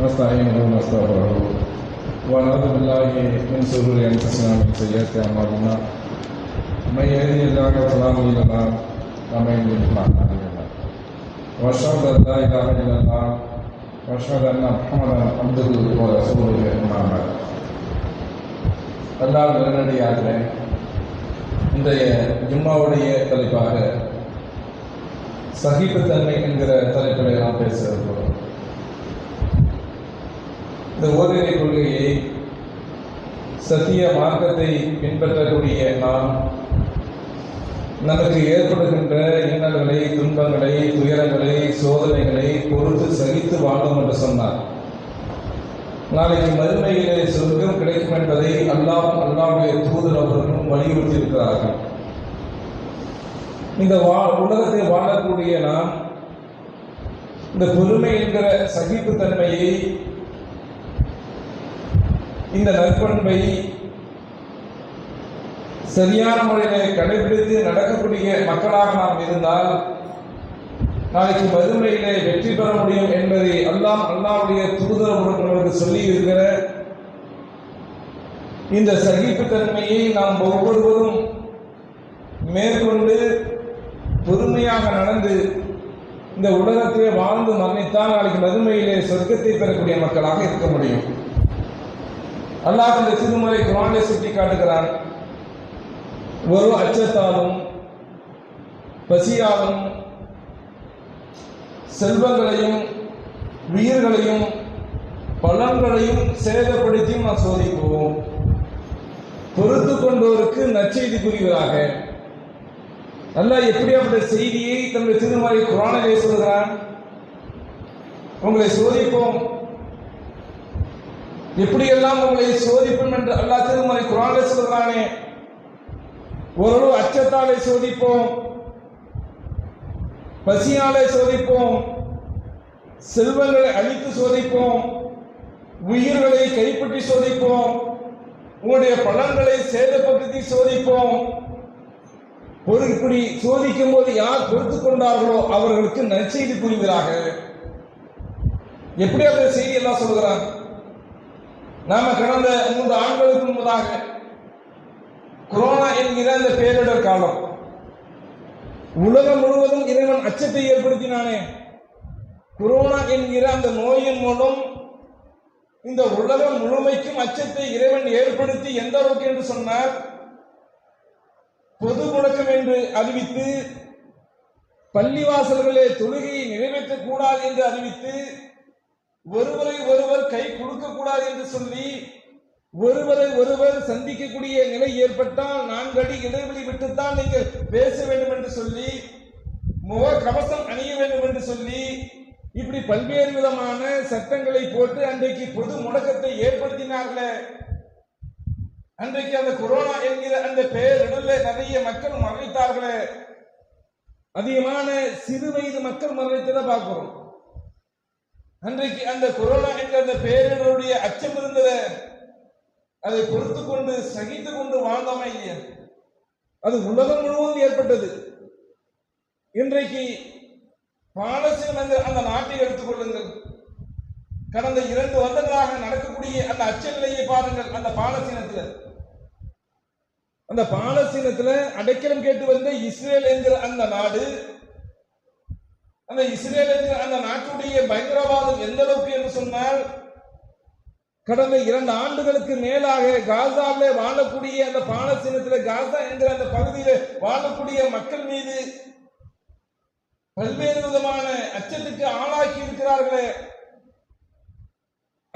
نستعينه ونستغفره ونعوذ بالله من شرور انفسنا ومن سيئات اعمالنا من يهده الله فلا مضل له ومن يضلل فلا هادي له واشهد ان لا اله الا الله واشهد ان محمدا عبده ورسوله اما بعد அல்லாஹ் உடனடியாக இன்றைய ஜும்மாவுடைய தலைப்பாக சகிப்புத்தன்மை என்கிற தலைப்பில் நாம் பேச இருக்கிறோம் இந்த ஓரிரை கொள்கையை சத்திய மார்க்கத்தை பின்பற்றக்கூடிய நாம் நமக்கு ஏற்படுகின்ற இன்னல்களை துன்பங்களை துயரங்களை சோதனைகளை பொறுத்து சகித்து வாழும் என்று சொன்னார். நாளைக்கு மறுமையிலே சொர்க்கம் கிடைக்கும் என்பதை அல்லாஹ் அல்லாவுடைய தூதர் அவர்களும் வலியுறுத்தியிருக்கிறார்கள். இந்த வா உலகத்தை வாழக்கூடிய நாம் இந்த பொறுமை என்கிற சகிப்புத்தன்மையை இந்த நற்பண்பை சரியான முறையிலே கடைபிடித்து நடக்கக்கூடிய மக்களாக நாம் இருந்தால் நாளைக்கு மறுமையிலே வெற்றி பெற முடியும் என்பதை அல்லாம் அல்லாவுடைய தூதர் நமக்கு சொல்லி இருக்கிற இந்த சகிப்புத்தன்மையை நாம் ஒவ்வொருவரும் மேற்கொண்டு பொறுமையாக நடந்து இந்த உலகத்திலே வாழ்ந்து மரணித்தால் நாளைக்கு மறுமையிலே சொர்க்கத்தை பெறக்கூடிய மக்களாக இருக்க முடியும். அல்லாஹ் இந்த திருமுறை குரானை சுட்டி காட்டுகிறான். ஒரு அச்சத்தாலும் பசியாலும் செல்வங்களையும் உயிர்களையும் பலன்களையும் சேதப்படுத்தியும் நான் சோதிப்போம். பொறுத்து கொண்டோருக்கு நற்செய்தி புரிவதாக. எப்படி எப்படியாப்பட்ட செய்தியை தன்னுடைய திருமலை குரானிலே சொல்கிறான்? உங்களை சோதிப்போம். எப்படியெல்லாம் உங்களை சோதிப்போம் என்று அல்லாஹ் திருமலை குரானிலே சொல்கிறானே ஒரு அச்சத்தாலே சோதிப்போம் பசியாலே சோதிப்போம் செல்வங்களை அழித்து சோதிப்போம் உயிர்களை கைப்பற்றி சோதிப்போம் உங்களுடைய பழங்களை சேதப்படுத்தி சோதிப்போம். ஒரு இப்படி சோதிக்கும் போது யார் பொறுத்து கொண்டார்களோ அவர்களுக்கு நற்செய்தி புரிவதாக. எப்படி அந்த செய்தி எல்லாம் சொல்கிறார் நாம கடந்த மூன்று ஆண்டுகளுக்கு முன்பதாக கொரோனா என்கிற அந்த பேரிடர் காலம். உலகம் முழுவதும் இறைவன் அச்சத்தை ஏற்படுத்தினானே. கொரோனா என்கிற அந்த நோயின் மூலம் இந்த உலகம் முழுமைக்கும் அச்சத்தை இறைவன் ஏற்படுத்தி எந்த அளவுக்கு என்று சொன்னார் பொது முடக்கம் என்று அறிவித்து பள்ளிவாசல்களே தொழுகையை நிறைவேற்றக் கூடாது என்று அறிவித்து ஒருவரை ஒருவர் கை கொடுக்க கூடாது என்று சொல்லி ஒருவரை ஒருவர் சந்திக்கக்கூடிய நிலை ஏற்பட்டால் நான்கு அடி இடைவெளி விட்டுத்தான் நீங்கள் பேச வேண்டும் என்று சொல்லி முக கவசம் அணிய வேண்டும் என்று சொல்லி இப்படி பல்வேறு விதமான சட்டங்களை போட்டு அன்றைக்கு பொது முடக்கத்தை ஏற்படுத்தினார்களே. அன்றைக்கு அந்த கொரோனா என்கிற அந்த பேரிடல நிறைய மக்கள் மறைத்தார்களே அதிகமான சிறு வயது மக்கள் மறைத்ததை பார்க்கிறோம். அன்றைக்கு அந்த கொரோனா என்ற அந்த பேரிடருடைய அச்சம் இருந்தத. அதை பொறுத்து கொண்டு சகித்து கொண்டு வாழ்ந்தோமா இல்லையா. அது உலகம் முழுவதும் ஏற்பட்டது. இன்றைக்கு பாலஸ்தீனம் என்ற அந்த நாட்டை எடுத்துக்கொள்ளுங்கள் கடந்த இரண்டு வருடங்களாக நடக்கக்கூடிய அந்த அச்ச நிலையை பாருங்கள் அந்த பாலஸ்தீனத்தில். அந்த பாலசீனத்தில் அடைக்கலம் கேட்டு வந்த இஸ்ரேல் என்கிற அந்த நாடு அந்த இஸ்ரேலுக்கு அந்த நாட்டுடைய பயங்கரவாதம் எந்த அளவுக்கு என்று சொன்னால் கடந்த இரண்டு ஆண்டுகளுக்கு மேலாக காசாவிலே வாழக்கூடிய அந்த பாலஸ்தீனத்தில் காசா என்கிற அந்த பகுதியில் வாழக்கூடிய மக்கள் மீது பல்வேறு விதமான அச்சத்துக்கு ஆளாக்கி இருக்கிறார்களே.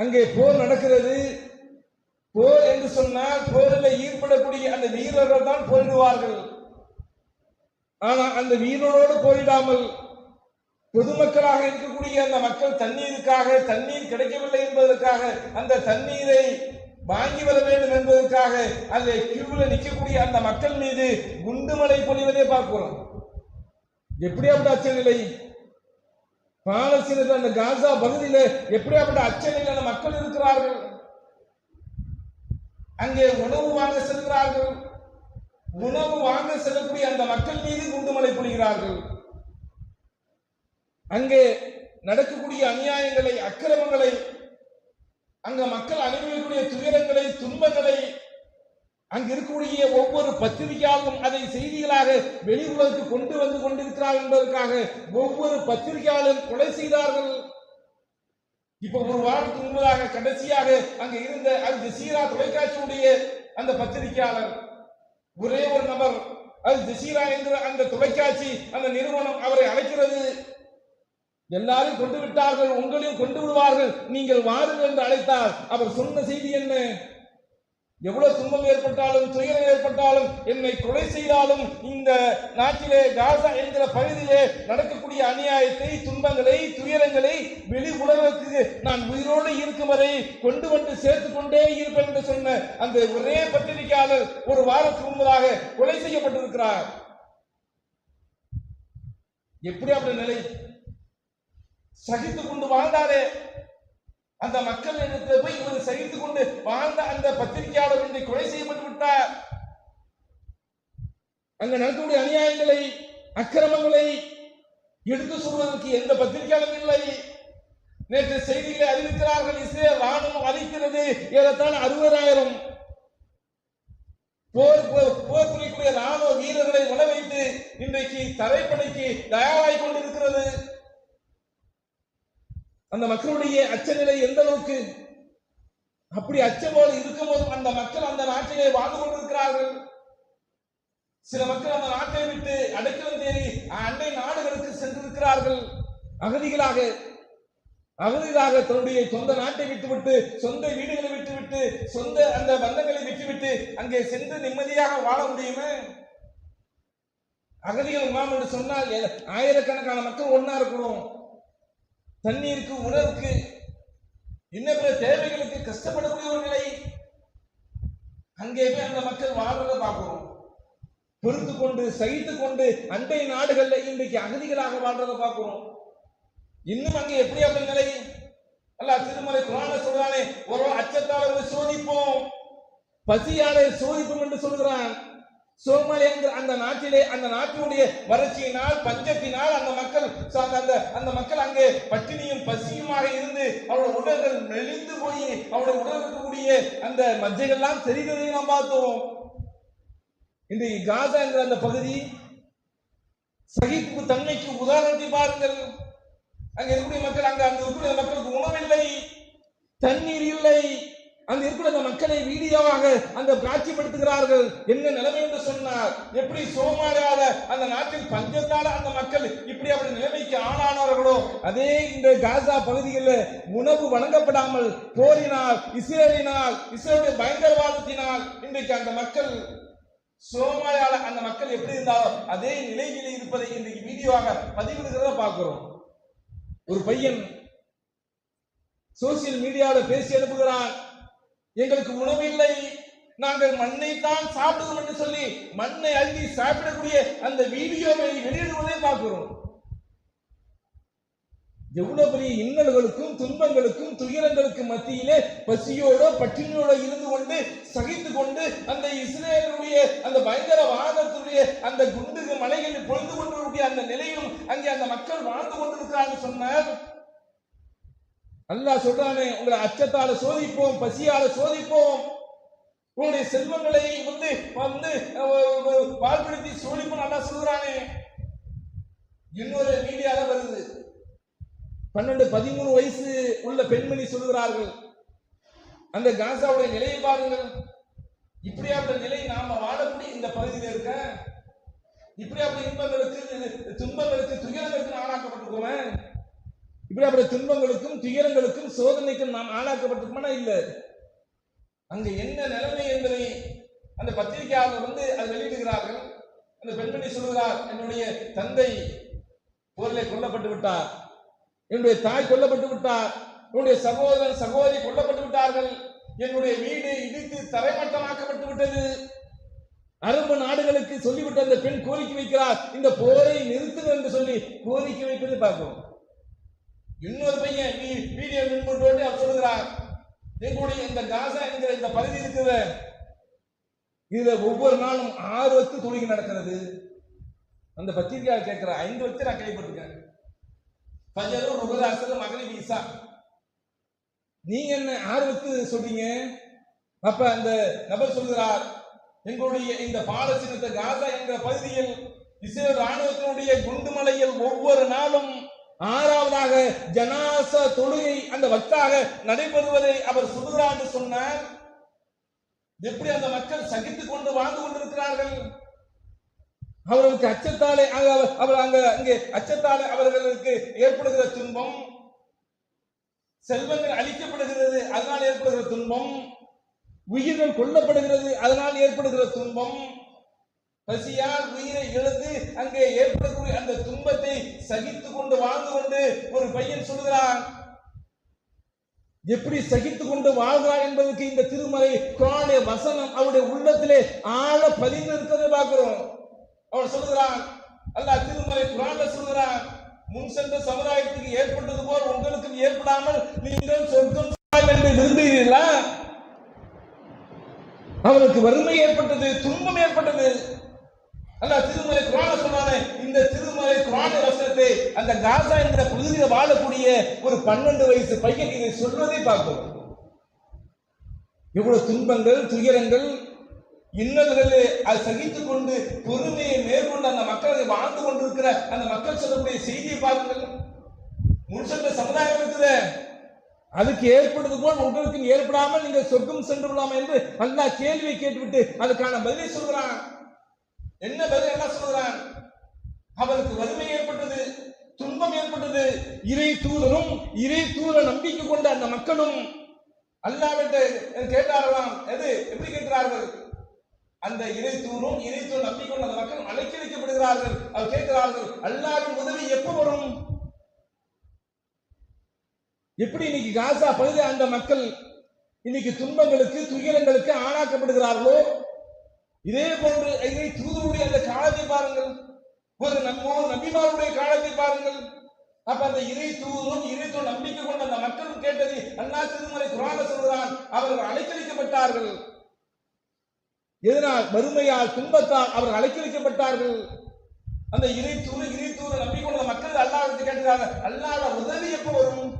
அங்கே போர் நடக்கிறது. போர் என்று சொன்னால் போரில் ஈடுபடக்கூடிய அந்த வீரர்கள் தான் போரிடுவார்கள். ஆனால் அந்த வீரரோடு போரிடாமல் பொதுமக்களாக இருக்கக்கூடிய அந்த மக்கள் தண்ணீருக்காக தண்ணீர் கிடைக்கவில்லை என்பதற்காக அந்த தண்ணீரை வாங்கி வர வேண்டும் என்பதற்காக அந்த கியூவில் நிற்கக்கூடிய அந்த மக்கள் மீது குண்டுமலை பொழிவதை பார்க்கிறோம். எப்படியாப்பட்ட அச்ச நிலை? பாலஸ்தீனத்தில் அந்த காசா பகுதியில் எப்படியாப்பட்ட அச்ச நிலையான மக்கள் இருக்கிறார்கள்? அங்கே உணவு வாங்க செல்கிறார்கள். உணவு வாங்க செல்லக்கூடிய அந்த மக்கள் மீது குண்டுமலை பொழிகிறார்கள். அங்கே நடக்கக்கூடிய அநியாயங்களை அக்கிரமங்களை அங்க மக்கள் அனுபவிக்கக்கூடிய துயரங்களை துன்பங்களை அங்கு இருக்கக்கூடிய ஒவ்வொரு பத்திரிகையாளரும் அதை செய்திகளாக வெளி உலகத்துக்கு கொண்டு வந்து கொண்டிருக்கிறார் என்பதற்காக ஒவ்வொரு பத்திரிகையாளரும் கொலை செய்தார்கள். இப்ப ஒரு வாரத்துக்கு முன்பதாக கடைசியாக அங்க இருந்த அல் ஜசீரா தொலைக்காட்சியுடைய அந்த பத்திரிகையாளர் ஒரே ஒரு நபர் அல் ஜசீரா என்று அந்த தொலைக்காட்சி அந்த நிறுவனம் அவரை அழைக்கிறது. எல்லாரும் கொண்டு விட்டார்கள் உங்களையும் கொண்டு விடுவார்கள் நீங்கள் வாருங்கள் என்று அழைத்தார். அவர் சொன்ன செய்தி என்ன? எவ்வளவு துன்பம் ஏற்பட்டாலும் துயரம் ஏற்பட்டாலும் என்னை கொலை செய்தாலும் இந்த நாட்டிலே காசா என்கிற பகுதியிலே நடக்கக்கூடிய அநியாயத்தை துன்பங்களை துயரங்களை வெளி உலகத்துக்கு நான் உயிரோடு இருக்கும் வரை கொண்டு வந்து சேர்த்து கொண்டே இருப்பேன் என்று சொன்ன அந்த ஒரே பத்திரிகையாளர் ஒரு வாரத்துக்கு முன்பதாக கொலை செய்யப்பட்டிருக்கிறார். எப்படி அப்படி நிலை? சகித்துக் கொண்டு வாழ்ந்தாரே. அந்த மக்கள் இடத்துல போய் இவர் சகித்துக் கொண்டு வாழ்ந்த அந்த பத்திரிகையாளர் இன்றை கொலை செய்யப்பட்டு விட்டார். அங்க நடக்கக்கூடிய அநியாயங்களை அக்கிரமங்களை எடுத்து சொல்வதற்கு எந்த பத்திரிகையாளரும் இல்லை. நேற்று செய்திகளை அறிவிக்கிறார்கள் இஸ்ரேல் ராணுவம் அளிக்கிறது ஏறத்தாழ அறுபதாயிரம் போர் போர் போர் புரியக்கூடிய ராணுவ வீரர்களை உணவைத்து இன்றைக்கு தரைப்படைக்கு தயாராகிக் கொண்டிருக்கிறது. அந்த மக்களுடைய அச்சநிலை எந்த அளவுக்கு அப்படி அச்சமோடு இருக்கும்போது அந்த மக்கள் அந்த நாட்டிலே வாழ்ந்து கொண்டிருக்கிறார்கள். சில மக்கள் அந்த நாட்டை விட்டு அடைக்கலம் தேடி அண்டை நாடுகளுக்கு சென்றிருக்கிறார்கள். அகதிகளாக அகதிகளாக தன்னுடைய சொந்த நாட்டை விட்டுவிட்டு சொந்த வீடுகளை விட்டுவிட்டு சொந்த அந்த பந்தங்களை விட்டுவிட்டு அங்கே சென்று நிம்மதியாக வாழ முடியுமே? அகதிகள் முகாம் என்று சொன்னால் ஆயிரக்கணக்கான மக்கள் ஒன்னா இருக்கணும் தண்ணீருக்கு உணவுக்கு இன்ன பிற தேவைகளுக்கு கஷ்டப்படக்கூடிய ஒரு நிலை. அங்கே போய் அந்த மக்கள் வாழ்றத பார்க்கிறோம். பொறுத்து கொண்டு சகித்து கொண்டு அண்டை நாடுகள்ல இன்றைக்கு அகதிகளாக வாழ்றத பார்க்கிறோம். இன்னும் அங்கே எப்படி அப்படி நிலை? அல்ல திருமலை குரான சொல்றானே ஒரு அச்சத்தாளர்களை சோதிப்போம் பசியாளை சோதிப்போம் என்று சொல்கிறான் சோமாலி என்கிற அந்த நாட்டிலே அந்த நாட்டினுடைய வறட்சியினால் பஞ்சத்தினால் அந்த மக்கள் அந்த- அந்த அந்த மக்கள் அங்கே பட்டினியும் பசியுமாக இருந்து அவருடைய உடல்கள் மெலிந்து போய் அவருடைய உடல் இருக்கக்கூடிய அந்த மஜ்ஜைகள்லாம் தெரிந்ததை நாம் பார்த்தோம். இன்றைக்கு காசா என்கிற அந்த பகுதி சகிப்பு தன்மைக்கு உதாரணத்தை பாருங்கள். அங்க இருக்கக்கூடிய மக்கள் அங்க அங்க இருக்கக்கூடிய மக்களுக்கு உணவில்லை தண்ணீர் இல்லை. அந்த இருக்கிற அந்த மக்களை வீடியோவாக அந்த காட்சிப்படுத்துகிறார்கள். என்ன நிலைமை என்று சொன்னார் எப்படி சோமாலியால அந்த நாட்டில் பஞ்சத்தால அந்த மக்கள் இப்படி அப்படி நிலைமைக்கு ஆளானார்களோ அதே இந்த காசா பகுதியில் உணவு வழங்கப்படாமல் போரினால் இஸ்ரேலினால் இஸ்ரேலுடைய பயங்கரவாதத்தினால் இன்றைக்கு அந்த மக்கள் சோமாலியால அந்த மக்கள் எப்படி இருந்தாலும் அதே நிலையில் இருப்பதை இன்றைக்கு வீடியோவாக பதிவிடுகிறத பார்க்கிறோம். ஒரு பையன் சோசியல் மீடியாவில் பேசி அனுப்புகிறான். எங்களுக்கு உணவு இல்லை நாங்கள் மண்ணை தான் சாப்பிடுவோம் என்று சொல்லி மண்ணை அள்ளி சாப்பிடக்கூடிய அந்த வீடியோவை வெளியிடுவதை பார்க்கிறோம். எவ்வளவு பெரிய இன்னல்களுக்கும் துன்பங்களுக்கும் துயரங்களுக்கும் மத்தியிலே பசியோட பட்டினியோட இருந்து கொண்டு சகித்து கொண்டு அந்த இஸ்ரேலுடைய அந்த பயங்கரவாதத்துடைய அந்த குண்டு மலைகளில் பொழுது கொண்டிருக்கிற அந்த நிலையிலும் அங்கே அந்த மக்கள் வாழ்ந்து கொண்டிருக்கிறார்கள் சொன்னார் அல்லாஹ் சொல்றானே உங்களை அச்சத்தால சோதிப்போம் பசியால சோதிப்போம். உங்களுடைய செல்வங்களை வந்து வந்து பால்படுத்தி சோதிப்போம் நல்லா சொல்றானே. இன்னொரு மீடியால வருது. பன்னெண்டு பதிமூணு வயசு உள்ள பெண்மணி சொல்கிறார்கள் அந்த காசாவுடைய நிலையை பாருங்கள். இப்படியாப்பட்ட நிலை நாம வாழக்கூடிய இந்த பகுதியில் இருக்க? இப்படியாப்பட்ட இன்பங்களுக்கு துன்பங்களுக்கு துயரங்களுக்கு ஆளாக்கப்பட்டிருக்கோமே? இப்படியாப்பட்ட துன்பங்களுக்கும் துயரங்களுக்கும் சோதனைக்கும் நாம் ஆளாக்கப்பட்டிருக்கோமா இல்லை. அங்க என்ன நிலைமை என்பதை அந்த பத்திரிகையாளர் வந்து அதை வெளியிடுகிறார்கள். அந்த பெண்மணி சொல்கிறார் என்னுடைய தந்தை போரிலே கொல்லப்பட்டு விட்டார். என்னுடைய தாய் கொல்லப்பட்டு விட்டார். என்னுடைய சகோதரன் சகோதரி கொல்லப்பட்டு விட்டார்கள். என்னுடைய வீடு இடித்து தரைமட்டமாக்கப்பட்டு விட்டது. அரபு நாடுகளுக்கு சொல்லிவிட்டு அந்த பெண் கோரிக்கை வைக்கிறார். இந்த போரை நிறுத்துங்கள் என்று சொல்லி கோரிக்கை வைப்பதை பார்க்கிறோம். இன்னொரு பையன் வீ- வீடியோ முன்பு அவர் சொல்லுகிறார் எங்களுடைய இந்த காசா என்கிற இந்த பகுதி இருக்குது இதுல ஒவ்வொரு நாளும் ஆறு வத்து தொழுகை நடக்கிறது. அந்த பத்திரிகையாளர் கேட்கிற ஐந்து வச்சு நான் கேள்விப்பட்டிருக்கேன். பஜரும் ருகர் அசரு மகளிர் ஈசா. நீங்க என்ன ஆர்வத்து சொல்றீங்க? அப்ப அந்த நபர் சொல்கிறார் எங்களுடைய இந்த பாலஸ்தீனத்தை காசா என்ற பகுதியில் இஸ்ரேல் ராணுவத்தினுடைய குண்டுமலையில் ஒவ்வொரு நாளும் ஆறாவதாக ஜனாச தொழுகை அந்த வக்காக நடைபெறுவதை அவர் சொல்லுகிறார் என்று சொன்னார். எப்படி அந்த மக்கள் சகித்துக் கொண்டு வாழ்ந்து கொண்டிருக்கிறார்கள்? அவர்களுக்கு அச்சத்தாலே அவர் அங்க அங்கே அச்சத்தாலே அவர்களுக்கு ஏற்படுகிற துன்பம். செல்வங்கள் அழிக்கப்படுகிறது அதனால் ஏற்படுகிற துன்பம். உயிர்கள் கொல்லப்படுகிறது அதனால் ஏற்படுகிற துன்பம். பசியால் உயிரை இழந்து அங்கே ஏற்படக்கூடிய அந்த துன்பத்தை சகித்துக் கொண்டு வாழ்ந்து கொண்டு ஒரு பையன் சொல்கிறான் எப்படி சகித்துக் கொண்டு வாழ்கிறான் என்பதற்கு இந்த திருமலை குரானுடைய வசனம் அவருடைய உள்ளத்திலே ஆழ பதிந்து இருக்கிறதை பார்க்கிறோம். அவன் சொல்கிறான் அல்லாஹ் திருமலை குரான்ல சொல்கிறான் முன் சென்ற சமுதாயத்துக்கு ஏற்பட்டது போல் உங்களுக்கும் ஏற்படாமல் நீங்கள் சொர்க்கம் என்று விரும்புகிறீர்களா அவருக்கு வறுமை ஏற்பட்டது துன்பம் ஏற்பட்டது. அல்ல திருமலை குரான சொன்னானே இந்த திருமலை குரான வசனத்தை அந்த காசா என்ற பகுதியில் வாழக்கூடிய ஒரு பன்னெண்டு வயசு பையன் இதை சொல்வதை பார்க்கிறோம் இவ்வளவு துன்பங்கள் துயரங்கள் இன்னல்களை அது சகித்துக் கொண்டு பொறுமையை மேற்கொண்டு அந்த மக்களை வாழ்ந்து கொண்டிருக்கிற அந்த மக்கள் சொல்லக்கூடிய செய்தியை பாருங்கள். முன்சென்ற சமுதாயம் இருக்குது அதுக்கு ஏற்படுவது போல் உங்களுக்கு ஏற்படாமல் நீங்கள் சொர்க்கம் சென்று விடலாம் என்று அல்லாஹ் கேள்வியை கேட்டுவிட்டு அதுக்கான பதிலை சொல்கிறான். என்ன பதில் என்ன சொல்கிறான் அவருக்கு வறுமை ஏற்பட்டது துன்பம் ஏற்பட்டது. இறை தூதரும் இறை தூர நம்பிக்கை கொண்ட அந்த மக்களும் அல்லாவிட்டு கேட்டார்களாம். எது? எப்படி கேட்கிறார்கள்? அந்த இறை தூரும் இறை தூர் நம்பிக்கை கொண்ட அந்த மக்கள் அழைக்கழிக்கப்படுகிறார்கள் அவர் கேட்கிறார்கள் அல்லாவின் உதவி எப்ப வரும்? எப்படி இன்னைக்கு காசா பகுதி அந்த மக்கள் இன்னைக்கு துன்பங்களுக்கு துயரங்களுக்கு ஆளாக்கப்படுகிறார்களோ இதே போன்று இதை தூதருடைய அந்த காலத்தை பாருங்கள். ஒரு நம்ம நபிமாருடைய காலத்தை பாருங்கள். அப்ப அந்த இறை தூதும் இறை தூ நம்பிக்கை கொண்ட அந்த மக்கள் கேட்டது அண்ணா திருமலை குரான சொல்கிறான் அவர்கள் அழைக்கழிக்கப்பட்டார்கள் எதனால்? வறுமையால் துன்பத்தால் அவர்கள் அழைக்கழிக்கப்பட்டார்கள் அந்த இறை தூது இறை தூது நம்பிக்கொண்ட மக்கள் அல்லாஹ்விட்டு கேட்டுறாங்க அல்லாத உதவி எப்போ வரும்?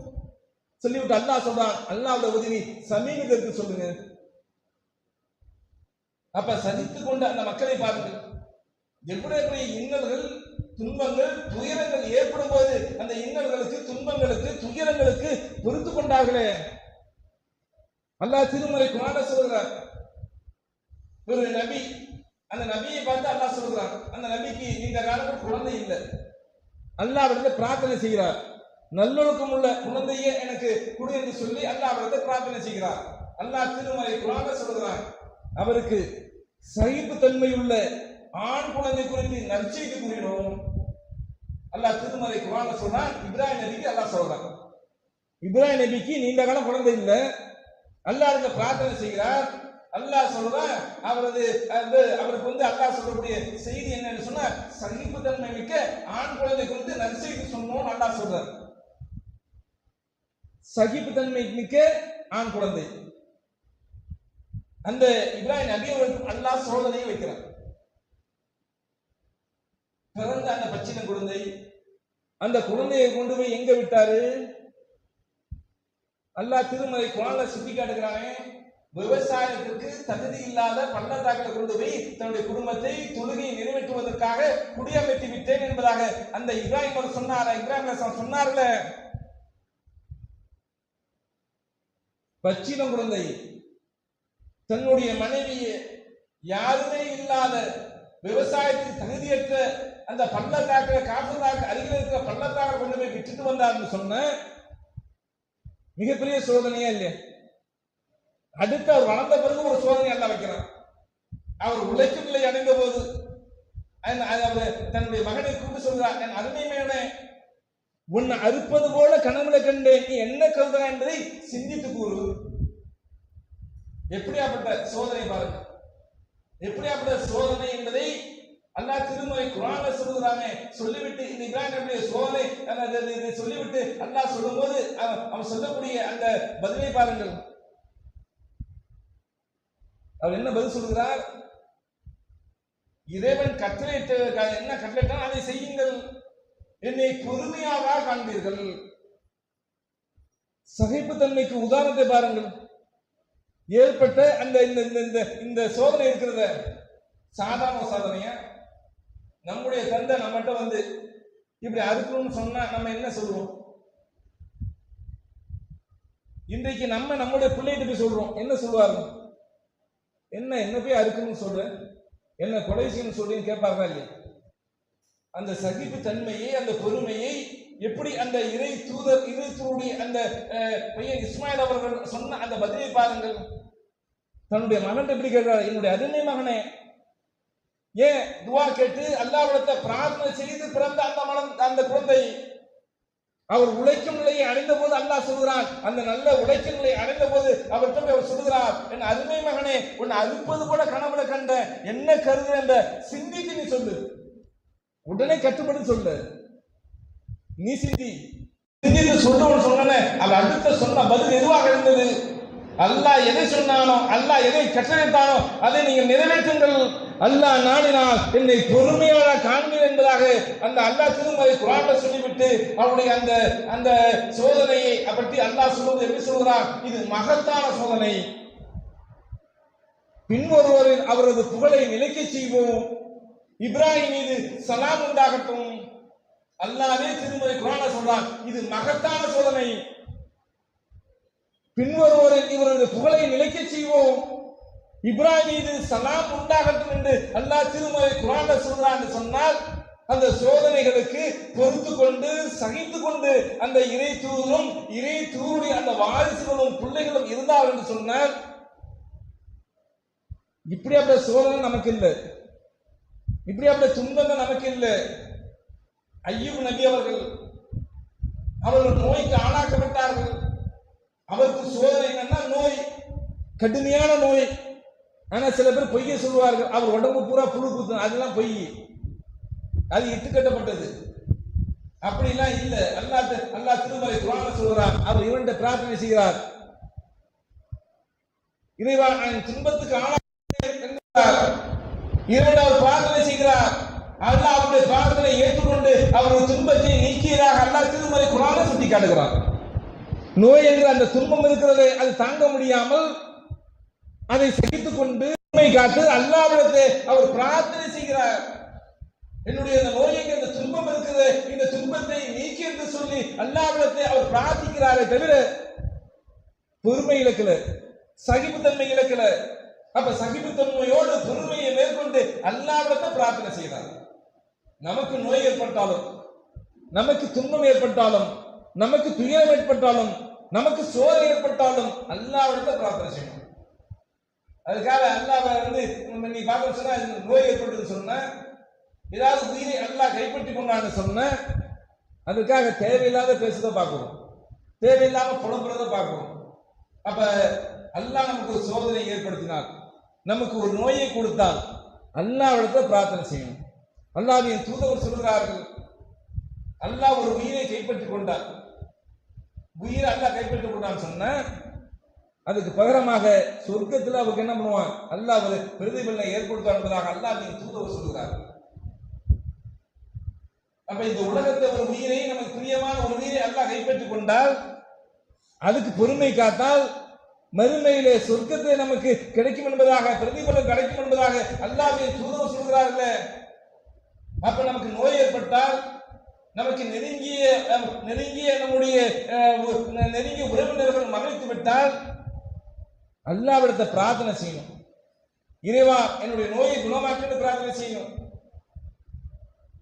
சொல்லிவிட்டு அல்லாஹ் சொல்றான் அல்லாஹ்வோட உதவி சமீபத்திற்கு சொல்லுங்க. அப்ப சகித்துக் கொண்ட அந்த மக்களை பாருங்கள் எப்படி எப்படி இன்னல்கள் துன்பங்கள் துயரங்கள் ஏற்படும் போது அந்த இன்னல்களுக்கு துன்பங்களுக்கு துயரங்களுக்கு பொறுத்து கொண்டார்களே? அல்லாஹ் திருமலை குரான சொல்கிறார் ஒரு நபி அந்த நபியை பார்த்து அல்லாஹ் சொல்கிறார் அந்த நபிக்கு இந்த காலத்தில் குழந்தை இல்லை. அல்லாஹ் வந்து பிரார்த்தனை செய்கிறார். நல்லொழுக்கம் உள்ள குழந்தையே எனக்கு கொடு என்று சொல்லி அல்லாஹ் வந்து பிரார்த்தனை செய்கிறார். அல்லாஹ் திருமலை குரான சொல்கிறான் அவருக்கு சகிப்பு தன்மை உள்ள ஆண் குழந்தை குறித்து நற்செய்தி கூறினோம் அல்லாஹ் திருமலை குரான சொன்னால் இப்ராஹிம் நபிக்கு அல்லாஹ் சொல்றான். இப்ராஹிம் நபிக்கு நீண்ட காலம் குழந்தை இல்லை. அல்லாஹ் இந்த பிரார்த்தனை செய்கிறார். அல்லாஹ் சொல்றான் அவரது அந்த அவருக்கு வந்து அல்லாஹ் சொல்லக்கூடிய செய்தி என்னன்னு சொன்னா சகிப்பு தன்மை மிக்க ஆண் குழந்தை குறித்து நற்செய்தி சொன்னோம் அல்லாஹ் சொல்றார். சகிப்பு தன்மை மிக்க ஆண் குழந்தை. அந்த இப்ராஹிம் நபி அவர்களுக்கு அல்லாஹ் சோதனையை வைக்கிறார் பிறந்த அந்த பச்சின குழந்தை அந்த குழந்தையை கொண்டு போய் எங்க விட்டாரு? அல்லாஹ் திருமலை குழந்தை சுட்டி காட்டுகிறானே விவசாயத்திற்கு தகுதி இல்லாத பள்ளத்தாக்கில் கொண்டு போய் தன்னுடைய குடும்பத்தை தொழுகையை நிறைவேற்றுவதற்காக குடியமைத்து விட்டேன் என்பதாக அந்த இப்ராஹிம் அவர் சொன்னார்? இப்ராஹிம் சொன்னார்ல. பச்சினம் குழந்தை தன்னுடைய மனைவியை யாருமே இல்லாத விவசாயத்துக்கு தகுதியற்ற அந்த பள்ளத்தாக்க காப்பதாக்கு அருகில் இருக்கிற பள்ளத்தாக கொண்டு போய் விட்டுட்டு வந்தார்னு சொன்ன மிகப்பெரிய சோதனையா இல்லையா? அடுத்து அவர் வளர்ந்த பிறகு ஒரு சோதனை எல்லாம் வைக்கிறார் அவர் உழைக்கும் நிலை அடைந்த போது அவர் தன்னுடைய மகனை கூப்பிட்டு சொல்றார் என் அருமை மேனே உன்னை அறுப்பது போல கனவுல கண்டேன். நீ என்ன கருதுறா என்பதை சிந்தித்து கூறு. எப்படியாப்பட்ட சோதனை பாருங்க. எப்படியாப்பட்ட சோதனை என்பதை அல்லாஹ் திருமலை குரான சொல்லுகிறானே. சொல்லிவிட்டு இந்த இப்ராஹிம் சோதனை இதை சொல்லிவிட்டு அல்லாஹ் சொல்லும்போது அவன் அவன் சொல்லக்கூடிய அந்த பதிலை பாருங்கள். அவர் என்ன பதில் சொல்கிறார் இறைவன் கட்டளையிட்ட என்ன கட்டளையிட்டால் அதை செய்யுங்கள். என்னை பொறுமையாக காண்பீர்கள். சகிப்புத்தன்மைக்கு உதாரணத்தை பாருங்கள். ஏற்பட்ட அந்த இந்த இந்த இந்த இந்த சோதனை இருக்கிறத சாதாரண சாதனையா? நம்முடைய தந்தை நம்மகிட்ட வந்து இப்படி அறுக்கணும்னு சொன்னா நம்ம என்ன சொல்லுவோம் இன்றைக்கு நம்ம நம்முடைய பிள்ளைகிட்ட போய் சொல்றோம். என்ன சொல்லுவாரு? என்ன என்ன போய் அறுக்கணும்னு சொல்ற? என்ன கொலை செய்யணும்னு சொல்றேன்னு கேட்பாரா இல்லையா? அந்த சகிப்பு தன்மையை அந்த பொறுமையை எப்படி அந்த இறை தூதர் இறை தூருடைய அந்த பையன் இஸ்மாயில் அவர்கள் சொன்ன அந்த பதிலை பாருங்கள். தன்னுடைய மகன் எப்படி கேட்கிறார்? என்னுடைய அருமை மகனே ஏன் துவா கேட்டு அல்லாவிடத்தை பிரார்த்தனை செய்து பிறந்த அந்த மனம் அந்த குழந்தை? அவர் உழைக்கும் நிலையை அடைந்த போது அல்லாஹ் சொல்கிறான் அந்த நல்ல உழைக்கும் நிலையை அடைந்த போது அவர்கிட்ட போய் அவர் சொல்கிறார் என் அருமை மகனே உன்னை அறுப்பது கூட கனவுல கண்ட என்ன கருது என்ற சிந்தித்து நீ சொல்லு. உடனே கட்டுப்படு சொல்லு. நீ சிந்தி. சிந்தித்து சொன்னவன் சொன்ன அது அடுத்த சொன்ன பதில் எதுவாக இருந்தது? அல்லாஹ் எதை சொன்னானோ அல்லாஹ் எதை கட்டளைத்தானோ அதை நீங்கள் நிறைவேற்றுங்கள். அல்லாஹ் நாடினால் என்னை பொறுமையாக காண்பீர் என்பதாக அந்த அல்லாஹ் திருமறை குரான்ல சொல்லிவிட்டு அவருடைய அந்த அந்த சோதனையை பற்றி அல்லாஹ் சொல்வது எப்படி சொல்கிறார்? இது மகத்தான சோதனை. பின்வருவரின் அவரது புகழை நிலைக்கச் செய்வோம். இப்ராஹிம் மீது சலாம் உண்டாகட்டும். அல்லாவே திருமலை குரான சொல்றான். இது மகத்தான சோதனை. பின்வருவோரை இவரது புகழை நிலைக்கச் செய்வோம். இப்ராஹிம் மீது சலாம் உண்டாகட்டும் என்று அல்லாஹ் திருமலை குரான சொல்றான் சொன்னால் அந்த சோதனைகளுக்கு பொறுத்து கொண்டு சகித்து கொண்டு அந்த இறை தூதரும் இறை தூருடைய அந்த வாரிசுகளும் பிள்ளைகளும் இருந்தார் என்று சொன்னால் இப்படியாப்பட்ட சோதனை நமக்கு இல்லை. இப்படியாப்பட்ட துன்பங்கள் நமக்கு இல்லை. ஐயூப் நபி அவர்கள் அவர்கள் நோய்க்கு ஆளாக்கப்பட்டார்கள். அவருக்கு சோதனை என்னன்னா நோய் கடுமையான நோய். ஆனா சில பேர் பொய்யை சொல்லுவார்கள். அவர் உடம்பு பூரா புழு குத்து அதெல்லாம் பொய். அது இட்டுக்கட்டப்பட்டது. அப்படிலாம் இல்ல. அல்லா அல்லா திருமலை குரான சொல்கிறார் அவர் இரண்டு பிரார்த்தனை செய்கிறார். இறைவா நான் துன்பத்துக்கு ஆளாக இரண்டாவது பிரார்த்தனை செய்கிறார். அல்லாஹ் அவருடைய பிரார்த்தனை ஏற்றுக்கொண்டு அவருடைய துன்பத்தை நீக்கியதாக அல்லாஹ் திருமலை குரான சுட்டி காட்டுகிறார் நோய் என்கிற அந்த துன்பம் இருக்கிறது அது தாங்க முடியாமல் அதை சகித்துக் கொண்டு உண்மை அல்லாவிடத்தை அவர் பிரார்த்தனை செய்கிறார். என்னுடைய அந்த நோய் இந்த துன்பம் இருக்குது இந்த துன்பத்தை நீக்கி என்று சொல்லி அல்லாவிடத்தை அவர் பிரார்த்திக்கிறாரே தவிர பொறுமை இழக்கல சகிப்புத்தன்மை இழக்கல. அப்ப சகிப்புத்தன்மையோடு பொறுமையை மேற்கொண்டு அல்லாவிடத்தை பிரார்த்தனை செய்கிறார். நமக்கு நோய் ஏற்பட்டாலும் நமக்கு துன்பம் ஏற்பட்டாலும் நமக்கு துயரம் ஏற்பட்டாலும் நமக்கு சோதனை ஏற்பட்டாலும் அல்லாவிடத்தை பிரார்த்தனை செய்யணும். அதுக்காக அல்லாவை வந்து நம்ம நீ பார்க்க சொன்னா இது நோய் ஏற்பட்டதுன்னு சொன்ன ஏதாவது உயிரை அல்லாஹ் கைப்பற்றி கொண்டான்னு சொன்ன அதுக்காக தேவையில்லாத பேசுறதை பார்க்கணும். தேவையில்லாம புலம்புறதை பார்க்கணும். அப்ப அல்லாஹ் நமக்கு ஒரு சோதனை ஏற்படுத்தினார் நமக்கு ஒரு நோயை கொடுத்தால் அல்லாவிடத்தை பிரார்த்தனை செய்யணும். அல்லாவின் தூதவர் சொல்கிறார்கள். அல்லாஹ் ஒரு உயிரை கைப்பற்றிக் கொண்டார் உயிரை அல்லாஹ் கைப்பற்றிக் கொண்டான்னு சொன்ன அதுக்கு பகரமாக சொர்க்கத்தில் அவருக்கு என்ன பண்ணுவான்? அல்லாஹ் ஒரு பிரதிபலனை ஏற்படுத்துவார் என்பதாக அல்லாவின் தூதவர் சொல்கிறார் அப்ப இந்த உலகத்தை ஒரு உயிரை நமக்கு பிரியமான ஒரு உயிரை அல்லாஹ் கைப்பற்றிக் கொண்டால் அதுக்கு பொறுமை காத்தால் மறுமையிலே சொர்க்கத்தை நமக்கு கிடைக்கும் என்பதாக பிரதிபலம் கிடைக்கும் என்பதாக அல்லாவின் தூதவர் சொல்கிறார்களே. அப்ப நமக்கு நோய் ஏற்பட்டால் நமக்கு நெருங்கிய நெருங்கிய நம்முடைய நெருங்கிய உறவினர்கள் மறைத்து விட்டால் அல்லாவிடத்தை பிரார்த்தனை செய்யணும். இறைவா என்னுடைய நோயை குணமாக்கிட்டு பிரார்த்தனை செய்யணும்.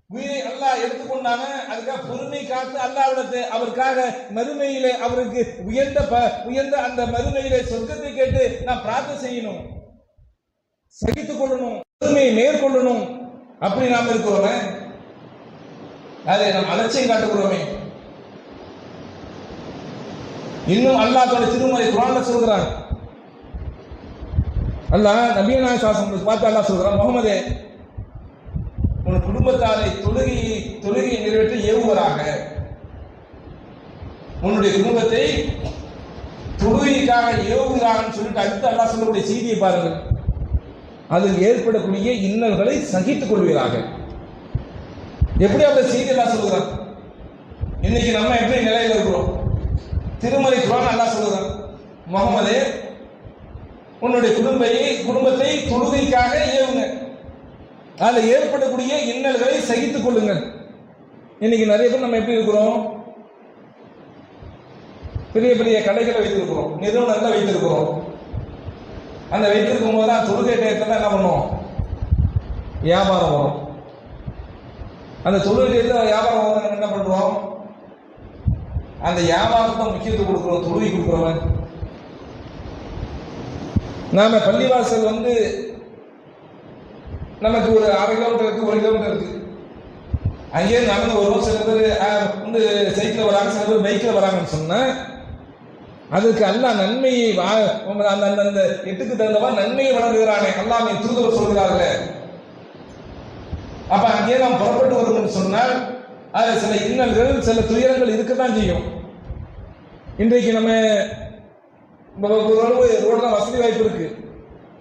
உயிரை அல்லாஹ் எடுத்துக்கொண்டாங்க அதுக்காக பொறுமை காத்து அல்லாவிடத்தை அவருக்காக மறுமையிலே அவருக்கு உயர்ந்த ப- உயர்ந்த அந்த மறுமையிலே சொர்க்கத்தை கேட்டு நான் பிரார்த்தனை செய்யணும். சகித்துக் கொள்ளணும் பொறுமையை மேற்கொள்ளணும். அப்படி நாம் இருக்கிறோமே. அதை நாம் அலட்சியம் காட்டுகிறோமே. இன்னும் அல்லாஹ் தோட திருமலை குரான்ல சொல்கிறான். அல்லாஹ் நபியனா சாசம் பார்த்து அல்லாஹ் சொல்கிறான் முகமதே உன் குடும்பத்தாரை தொழுகையை தொழுகையை நிறைவேற்ற ஏவுவராக உன்னுடைய குடும்பத்தை தொழுகைக்காக ஏவுகிறாங்கன்னு சொல்லிட்டு அடுத்து அல்லாஹ் சொல்லக்கூடிய செய்தியை பாருங்கள். அதில் ஏற்படக்கூடிய இன்னல்களை சகித்துக் கொள்வீராக எப்படி அந்த செய்தி எல்லாம் சொல்கிறான் இன்னைக்கு நம்ம எப்படி நிலையில் இருக்கிறோம்? திருமலை குரான் நல்லா சொல்லுகிறான் முகமதே உன்னுடைய குடும்பத்தை குடும்பத்தை தொழுகைக்காக ஏவுங்க. அதில் ஏற்படக்கூடிய இன்னல்களை சகித்துக் கொள்ளுங்கள். இன்னைக்கு நிறைய பேர் நம்ம எப்படி இருக்கிறோம்? பெரிய பெரிய கடைகளை வைத்திருக்கிறோம் நிறுவனங்களை வைத்திருக்கிறோம். அந்த வைத்திருக்கும் போது தான் தொழுகை டயத்தில் என்ன பண்ணுவோம்? வியாபாரம் வரும். அந்த தொழுகை டயத்தில் வியாபாரம் வரும் என்ன பண்ணுறோம் அந்த வியாபாரத்தை முக்கியத்துவம் கொடுக்குறோம் தொழுகை கொடுக்குறவன் நாம பள்ளிவாசல் வந்து நமக்கு ஒரு அரை கிலோமீட்டர் இருக்கு ஒரு கிலோமீட்டர் இருக்கு. அங்கேயே நடந்து வருவோம். சில பேர் வந்து சைக்கிள் வராங்க சில பேர் பைக்கில் வராங்கன்னு சொன்னேன் அதுக்கு அல்லாஹ் நன்மையை வா- அந்த அந்த அந்த எட்டுக்கு தகுந்தவா நன்மையை வழங்குகிறானே. அல்லாமே தூதவர் சொல்கிறார்களே. அப்ப அங்கே நாம் புறப்பட்டு வருவோம்னு சொன்னால் அது சில இன்னல்கள் சில துயரங்கள் இருக்கத்தான் செய்யும். இன்றைக்கு நம்ம ஓரளவு ரோட்ல வசதி வாய்ப்பு இருக்கு.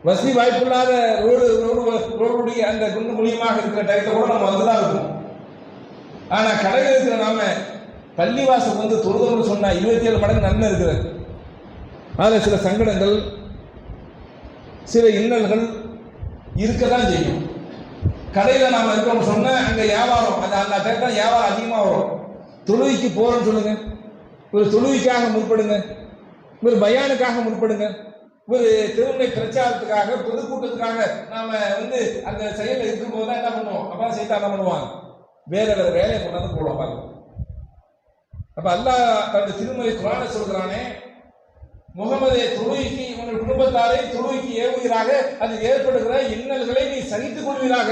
வசதி வாய்ப்பு இல்லாத ரோடு ரோடு ரோடுடைய அந்த குண்டு மூலியமாக இருக்கிற டயத்தை கூட நம்ம வந்துதான் இருக்கும். ஆனா கடையில் இருக்கிற நாம பள்ளிவாசல் வந்து தொழுதம்னு சொன்னா இருபத்தி ஏழு மடங்கு நன்மை இருக்குது அதில் சில சங்கடங்கள் சில இன்னல்கள் இருக்க தான் செய்யும். கடையில் நாம் இருக்கோம்னு சொன்னால் அங்கே வியாபாரம் அந்த அந்த டயத்தில் வியாபாரம் அதிகமாக வரும். தொழுகைக்கு போகிறோம்னு சொல்லுங்க. ஒரு தொழுகைக்காக முற்படுங்க. ஒரு பயானுக்காக முற்படுங்க. ஒரு திருமணை பிரச்சாரத்துக்காக பொதுக்கூட்டத்துக்காக நாம் வந்து அந்த செயலில் இருக்கும்போது தான் என்ன பண்ணுவோம்? அப்பா செய்தா என்ன பண்ணுவாங்க? வேற வேற வேலையை கொண்டாந்து போடுவோம் பாருங்க அப்போ அல்லா தன்னுடைய திருமலை குரானை சொல்கிறானே முகமதை துருவிக்கு உங்கள் குடும்பத்தாரை துருவிக்கு ஏவுகிறாக அது ஏற்படுகிற இன்னல்களை நீ சகித்துக் கொள்வீராக.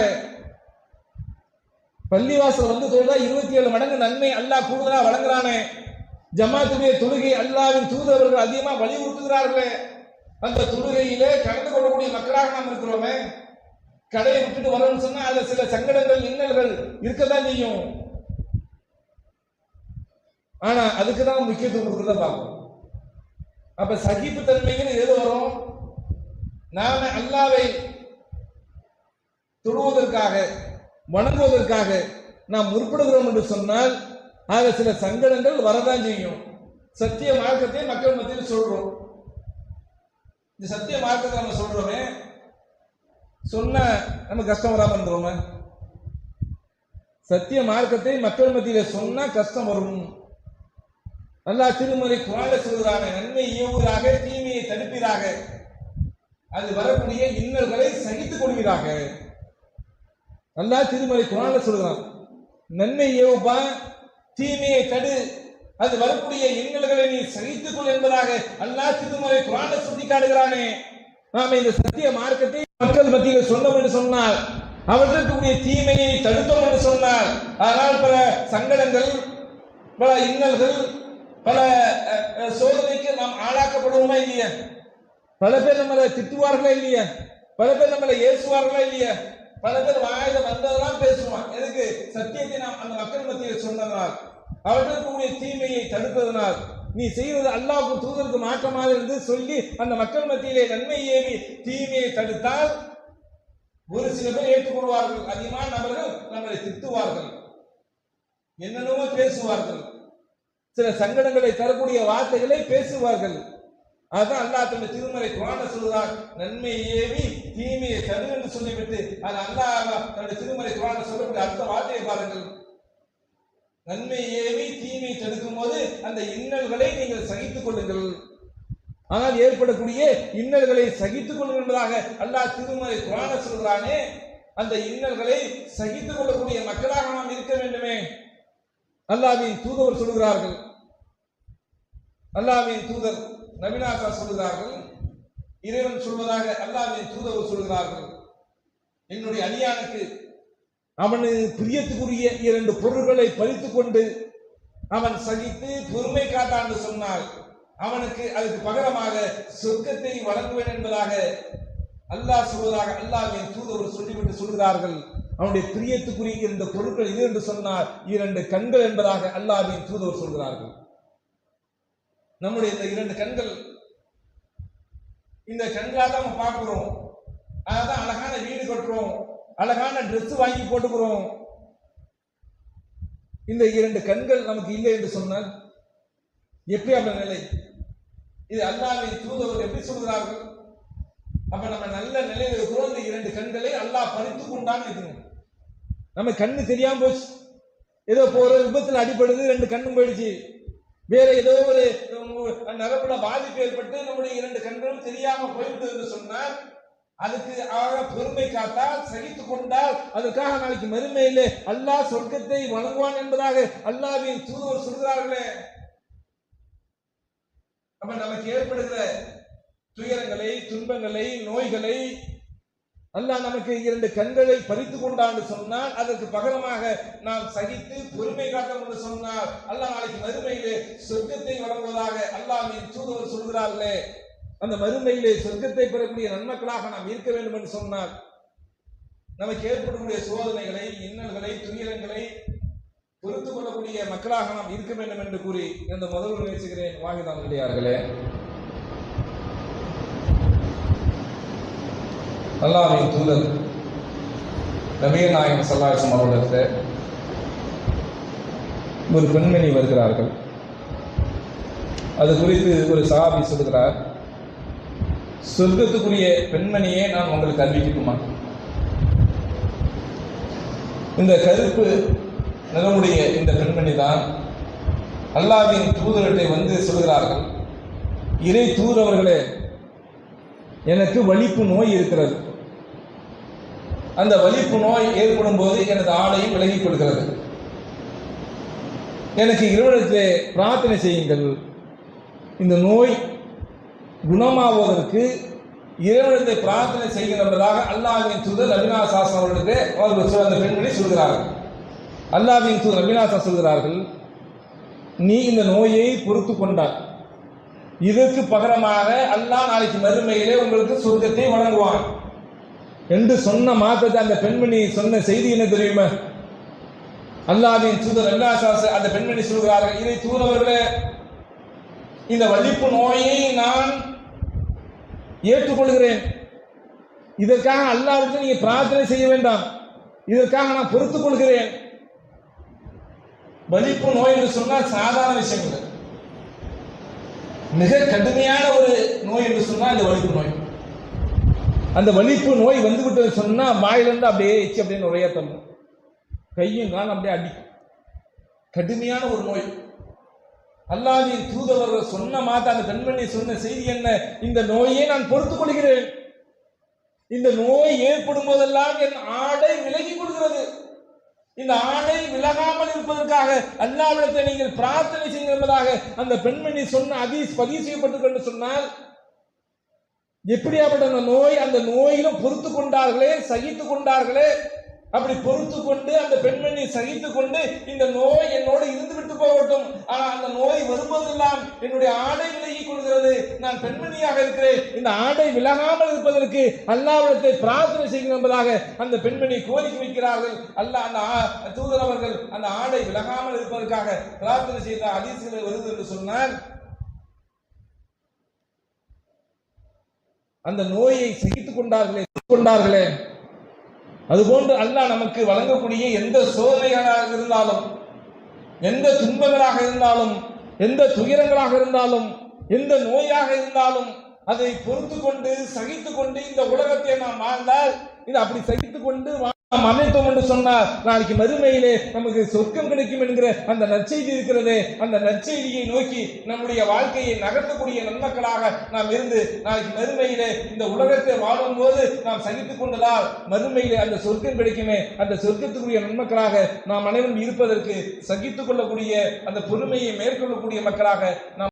பள்ளிவாசல் வந்து தொழுதா இருபத்தி ஏழு மடங்கு நன்மை அல்லாஹ் கூடுதலா வழங்குறானே. ஜமாத்துடைய தொழுகை அல்லாவின் தூதர்கள் அதிகமா வலியுறுத்துகிறார்களே. அந்த தொழுகையிலே கலந்து கொள்ளக்கூடிய மக்களாக நாம் இருக்கிறோமே. கடையை விட்டுட்டு வரணும்னு சொன்னா அதுல சில சங்கடங்கள் இன்னல்கள் இருக்கத்தான் செய்யும். ஆனா அதுக்கு தான் முக்கியத்துவம் கொடுக்குறத பார்க்கணும் அப்ப சகிப்பு தன்மைங்கிறது எது வரும்? நாம அல்லாவை தொழுவதற்காக வணங்குவதற்காக நாம் முற்படுகிறோம் என்று சொன்னால் ஆக சில சங்கடங்கள் வரதான் செய்யும். சத்திய மார்க்கத்தை மக்கள் மத்தியில் சொல்றோம். இந்த சத்திய மார்க்கத்தை நம்ம சொல்றோமே. சொன்ன நம்ம கஷ்டம் வராம இருந்துருவோமே. சத்திய மார்க்கத்தை மக்கள் மத்தியில் சொன்னா கஷ்டம் வரும். நல்லா திருமலை குரான சொல்கிறாங்க நன்மை இயவுகிறாக தீமையை தடுப்பீராக. அது வரக்கூடிய இன்னல்களை சகித்துக் கொள்வீராக. நல்லா திருமலை குரான சொல்கிறான் நன்மை ஏவுப்பா தீமையை தடு. அது வரக்கூடிய இன்னல்களை நீ சகித்துக் கொள் என்பதாக அல்லா திருமலை குரான சுட்டி காட்டுகிறானே. நாம இந்த சத்திய மார்க்கத்தை மக்கள் மத்தியில் சொன்னோம் என்று சொன்னால் அவர்களுக்கு தீமையை தடுத்தோம் என்று சொன்னால் அதனால் பல சங்கடங்கள் பல இன்னல்கள் பல சோதனைக்கு நாம் ஆளாக்கப்படுவோமா இல்லையா? பல பேர் நம்மளை திட்டுவார்களா இல்லையா? பல பேர் நம்மளை ஏசுவார்களா இல்லையா? பல பேர் வாயில வந்ததெல்லாம் பேசுவான் எதுக்கு? சத்தியத்தை நாம் அந்த மக்கள் மத்தியில் சொன்னதனால் அவர்களுக்கு உடைய தீமையை தடுத்ததனால் நீ செய்வது அல்லாவுக்கு தூதருக்கு மாற்றமாக இருந்து சொல்லி அந்த மக்கள் மத்தியிலே நன்மை ஏவி தீமையை தடுத்தால் ஒரு சில பேர் ஏற்றுக்கொள்வார்கள். அதிகமான நபர்கள் நம்மளை திட்டுவார்கள். என்னென்னமோ பேசுவார்கள். சில சங்கடங்களை தரக்கூடிய வார்த்தைகளை பேசுவார்கள். அதான் அல்லாஹ் தன்னுடைய திருமறை குரான சொல்கிறார் நன்மை ஏவி தீமையை தரு என்று சொல்லிவிட்டு அது அல்லாஹ் தன்னுடைய திருமறை குரான சொல்லக்கூடிய அடுத்த வார்த்தையை பாருங்கள். நன்மை ஏவி தீமையை தடுக்கும் போது அந்த இன்னல்களை நீங்கள் சகித்துக் கொள்ளுங்கள். ஆனால் ஏற்படக்கூடிய இன்னல்களை சகித்துக் கொள்ளுங்கள் என்பதாக அல்லாஹ் திருமறை குரான சொல்கிறானே அந்த இன்னல்களை சகித்துக் கொள்ளக்கூடிய மக்களாக நாம் இருக்க வேண்டுமே. அல்லாவின் தூதவர் சொல்கிறார்கள் அல்லாவின் தூதர் நவீனாக்கா சொல்கிறார்கள் இறைவன் சொல்வதாக அல்லாவின் தூதவர் சொல்கிறார்கள் என்னுடைய அணியானுக்கு அவனு பிரியத்துக்குரிய இரண்டு பொருள்களை பறித்துக் கொண்டு அவன் சகித்து பொறுமை காட்டான் என்று சொன்னால் அவனுக்கு அதுக்கு பகரமாக சொர்க்கத்தை வழங்குவேன் என்பதாக அல்லாஹ் சொல்வதாக அல்லாஹ்வின் தூதவர் சொல்லிவிட்டு சொல்கிறார்கள் அவனுடைய பிரியத்துக்குரிய இந்த பொருட்கள் இது என்று சொன்னால் இரண்டு கண்கள் என்பதாக அல்லாவின் தூதுவர் சொல்கிறார்கள். நம்முடைய இந்த இரண்டு கண்கள் இந்த கண்களாக தான் நம்ம பார்க்கிறோம். அதான் அழகான வீடு கட்டுறோம். அழகான ட்ரெஸ் வாங்கி போட்டுக்கிறோம். இந்த இரண்டு கண்கள் நமக்கு இல்லை என்று சொன்னால் எப்படி அந்த நிலை? இது அல்லாவின் தூதவர் எப்படி சொல்கிறார்கள்? அப்ப நம்ம நல்ல நிலையில் இருக்கிறோம். இந்த இரண்டு கண்களை அல்லாஹ் பறித்து கொண்டான்னு இருக்கணும் நம்ம கண்ணு தெரியாம போச்சு. ஏதோ போற விபத்தில் அடிபடுது ரெண்டு கண்ணும் போயிடுச்சு. வேற ஏதோ ஒரு உம், நரம்புல பாதிப்பு ஏற்பட்டு நம்முடைய இரண்டு கண்களும் தெரியாம போயிட்டு என்று சொன்னால் அதுக்கு ஆக பொறுமை காத்தால் சகித்து கொண்டால் அதற்காக நாளைக்கு மறுமையிலே அல்லாஹ் சொர்க்கத்தை வழங்குவான் என்பதாக அல்லாவின் தூதுவர் சொல்கிறார்களே. அப்ப நமக்கு ஏற்படுகிற துயரங்களை துன்பங்களை நோய்களை அல்லாஹ் நமக்கு இரண்டு கண்களை பறித்து கொண்டான்னு சொன்னால் அதற்கு பகரமாக நாம் சகித்து பொறுமை காட்டும் என்று சொன்னால் அல்லாஹ் நாளைக்கு மறுமையிலே சொர்க்கத்தை வழங்குவதாக அல்லாஹின் தூதுவர் சொல்கிறார்களே. அந்த மறுமையிலே சொர்க்கத்தை பெறக்கூடிய நன்மக்களாக நாம் இருக்க வேண்டும் என்று சொன்னால் நமக்கு ஏற்படக்கூடிய சோதனைகளை இன்னல்களை துயரங்களை பொறுத்து கொள்ளக்கூடிய மக்களாக நாம் இருக்க வேண்டும் என்று கூறி இந்த முதல்வர் பேசுகிறேன். வாங்கிதான் இல்லையார்களே அல்லாஹ்வின் தூதர். நபிகள் நாயகம் சல்லாசம் அவர்களிடத்தில் ஒரு பெண்மணி வருகிறார்கள். அது குறித்து ஒரு சகாபி சொல்கிறார் சொர்க்கத்துக்குரிய பெண்மணியே நான் உங்களுக்கு அறிவிக்கணுமா இந்த கருப்பு நிறமுடைய இந்த பெண்மணி தான் அல்லாவின் தூதரட்டை வந்து சொல்கிறார்கள் இறை தூதரவர்களே எனக்கு வலிப்பு நோய் இருக்கிறது. அந்த வலிப்பு நோய் ஏற்படும் போது எனது ஆடையும் விலகிக் கொள்கிறது. எனக்கு இறைவனத்திலே பிரார்த்தனை செய்யுங்கள். இந்த நோய் குணமாவதற்கு இறைவனத்தை பிரார்த்தனை செய்கிறவர்களாக அல்லாஹ்வின் தூதர் அபினாசாசன் அவர்களுக்கு அவர்கள் அந்த பெண்களை சொல்கிறார்கள். அல்லாவின் தூதர் அபினாசா சொல்கிறார்கள் நீ இந்த நோயை பொறுத்து கொண்டாய். இதற்கு பகரமாக அல்லாஹ் நாளைக்கு மறுமையிலே உங்களுக்கு சொர்க்கத்தை வழங்குவான். என்று சொன்ன மாத்திரத்தை அந்த பெண்மணி சொன்ன செய்தி என்ன தெரியுமா? அல்லாவின் தூதர் அல்லாஹ் அந்த பெண்மணி சொல்கிறார்கள் இதை தூதவர்களே இந்த வலிப்பு நோயை நான் ஏற்றுக்கொள்கிறேன். இதற்காக அல்லாஹ்விற்கு நீங்க பிரார்த்தனை செய்ய வேண்டாம். இதற்காக நான் பொறுத்துக் கொள்கிறேன். வலிப்பு நோய் என்று சொன்னால் சாதாரண விஷயம் இல்லை. மிக கடுமையான ஒரு நோய் என்று சொன்னால் அந்த வலிப்பு நோய். அந்த வலிப்பு நோய் வந்து சொன்னால் வாயிலிருந்து அப்படியே எச்சு அப்படியே நுழைய தள்ளும். கையும் காலம் அப்படியே அடி. கடுமையான ஒரு நோய். அல்லாதி தூதவர்கள் சொன்ன மாத்த அந்த பெண்மணி சொன்ன செய்தி என்ன? இந்த நோயை நான் பொறுத்துக் கொள்கிறேன். இந்த நோய் ஏற்படும் போதெல்லாம் என் ஆடை விலகி கொள்கிறது. இந்த ஆணை விலகாமல் இருப்பதற்காக அல்லாவிடத்தை நீங்கள் பிரார்த்தனை செய்யுங்கள் என்பதாக அந்த பெண்மணி சொன்ன அதீஸ் பதிவு செய்யப்பட்டது என்று சொன்னால் எப்படியாப்பட்ட அந்த நோய் அந்த நோயிலும் பொறுத்து கொண்டார்களே சகித்து கொண்டார்களே அப்படி பொறுத்து கொண்டு அந்த பெண்மணி சகித்து கொண்டு இந்த நோய் என்னோடு இருந்து விட்டு போகட்டும். ஆனால் அந்த நோய் வரும்போதெல்லாம் என்னுடைய ஆடை விலகி கொள்கிறது. நான் பெண்மணியாக இருக்கிறேன். இந்த ஆடை விலகாமல் இருப்பதற்கு அல்லாவிடத்தை பிரார்த்தனை செய்யும் என்பதாக அந்த பெண்மணி கோரிக்கை வைக்கிறார்கள். அல்ல அந்த ஆ- தூதர் அவர்கள் அந்த ஆடை விலகாமல் இருப்பதற்காக பிரார்த்தனை செய்த அதிசயங்கள் வருது என்று சொன்னால் அந்த நோயை சகித்துக் கொண்டார்களே கொண்டார்களே. அதுபோன்று அல்லாஹ் நமக்கு வழங்கக்கூடிய எந்த சோதனைகளாக இருந்தாலும் எந்த துன்பங்களாக இருந்தாலும் எந்த துயரங்களாக இருந்தாலும் எந்த நோயாக இருந்தாலும் அதை பொறுத்து கொண்டு சகித்து கொண்டு இந்த உலகத்தை நாம் வாழ்ந்தால் இது அப்படி சகித்து கொண்டு நாம் அமைத்தோம் என்று சொன்னால் நாளைக்கு மறுமையிலே நமக்கு சொர்க்கம் கிடைக்கும் என்கிற அந்த நற்செய்தி இருக்கிறதே. அந்த நற்செய்தியை நோக்கி நம்முடைய வாழ்க்கையை நகர்த்தக்கூடிய நன்மக்களாக நாம் இருந்து நாளைக்கு மறுமையிலே இந்த உலகத்தை வாழும் போது நாம் சகித்துக் கொண்டதால் மறுமையிலே அந்த சொர்க்கம் கிடைக்குமே. அந்த சொர்க்கத்துக்குரிய நன்மக்களாக நாம் அனைவரும் இருப்பதற்கு சகித்துக் கொள்ளக்கூடிய அந்த பொறுமையை மேற்கொள்ளக்கூடிய மக்களாக நாம்